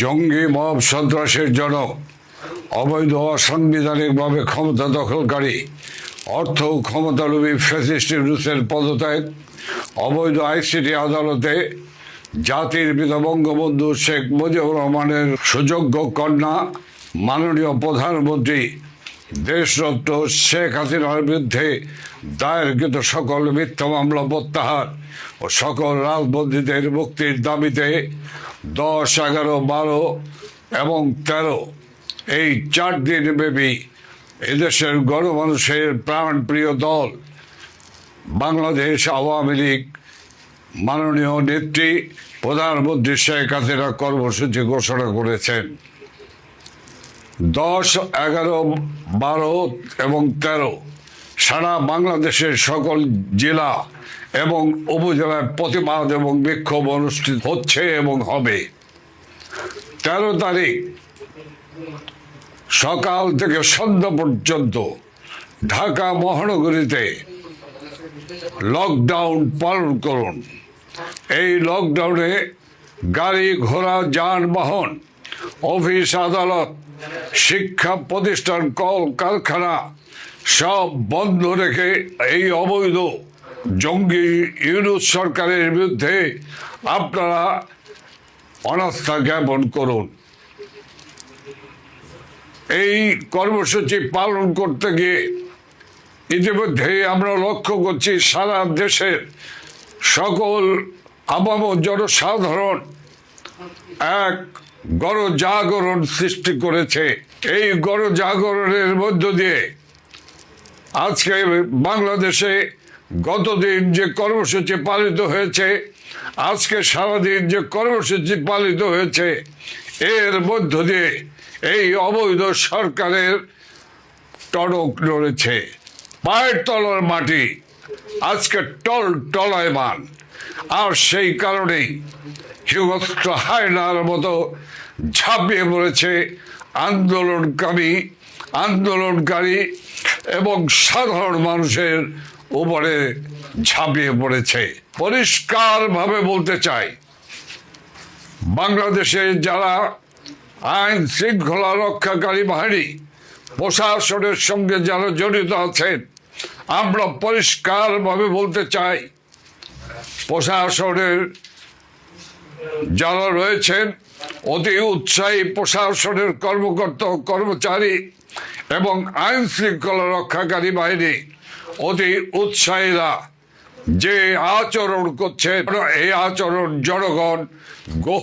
জঙ্গি মব সন্ত্রাসের জনক অবৈধ অসাংবিধানিকভাবে ক্ষমতা দখলকারী অর্থ ও ক্ষমতালোভী ফ্যাসিস্ট রুসের পদত্যাগ, অবৈধ আইসিটি আদালতে জাতির পিতা বঙ্গবন্ধু শেখ মুজিবুর রহমানের সুযোগ্য কন্যা, মাননীয় প্রধানমন্ত্রী দেশরত্ন শেখ হাসিনার বিরুদ্ধে দায়েরকৃত সকল মিথ্যা মামলা প্রত্যাহার ও সকল রাজবন্দীদের মুক্তির দাবিতে দশ, এগারো, বারো এবং তেরো। এই চার দিন ব্যাপী এদেশের গণমানুষের প্রাণপ্রিয় দল বাংলাদেশ আওয়ামী লীগ মাননীয় নেত্রী প্রধানমন্ত্রী শেখ হাসিনা কর্মসূচি ঘোষণা করেছেন। দশ, এগারো, বারো এবং তেরো সারা বাংলাদেশের সকল জেলা এবং উপজেলায় প্রতিবাদ এবং বিক্ষোভ অনুষ্ঠিত হচ্ছে এবং হবে। তেরো তারিখ সকাল থেকে সন্ধ্যা পর্যন্ত ঢাকা মহানগরীতে লকডাউন পালন করুন। এই লকডাউনে গাড়ি ঘোড়া, যানবাহন, অফিস, আদালত, শিক্ষা প্রতিষ্ঠান কল কারখানা সব বন্ধ রেখে এই অবৈধ জঙ্গি ইউনুস সরকারের বিরুদ্ধে আপনারা অনাস্থা জ্ঞাপন করুন। এই কর্মসূচি পালন করতে গিয়ে ইতিমধ্যে আমরা লক্ষ্য করছি সারা দেশের সকল আবাম জনসাধারণ এক গণজাগরণ সৃষ্টি করেছে। এই গণজাগরণের মধ্য দিয়ে আজকে বাংলাদেশে গতদিন যে কর্মসূচি পালিত হয়েছে, আজকে সারাদিন যে কর্মসূচি পালিত হয়েছে, এর মধ্য দিয়ে এই অবৈধ সরকারের টনক নড়েছে। পায়ের তলার মাটি আজকে টল টলায়মান আর সেই কারণেই হিংস্র হায়নার মতো ঝাঁপিয়ে পড়েছে আন্দোলনকারী আন্দোলনকারী এবং সাধারণ মানুষের উপরে ঝাঁপিয়ে পড়েছে। পরিষ্কারভাবে বলতে চাই, বাংলাদেশে যারা আইন শৃঙ্খলা রক্ষাকারী বাহিনী প্রশাসনের সঙ্গে যারা জড়িত আছেন, আমরা পরিষ্কারভাবে বলতে চাই, প্রশাসনের যারা রয়েছেন, অতি উৎসাহী প্রশাসনের কর্মকর্তা কর্মচারী এবং আইন শৃঙ্খলা রক্ষাকারী বাহিনী অতি উৎসাহীরা যে আচরণ করছে এই আচরণ জনগণ গ্রহণ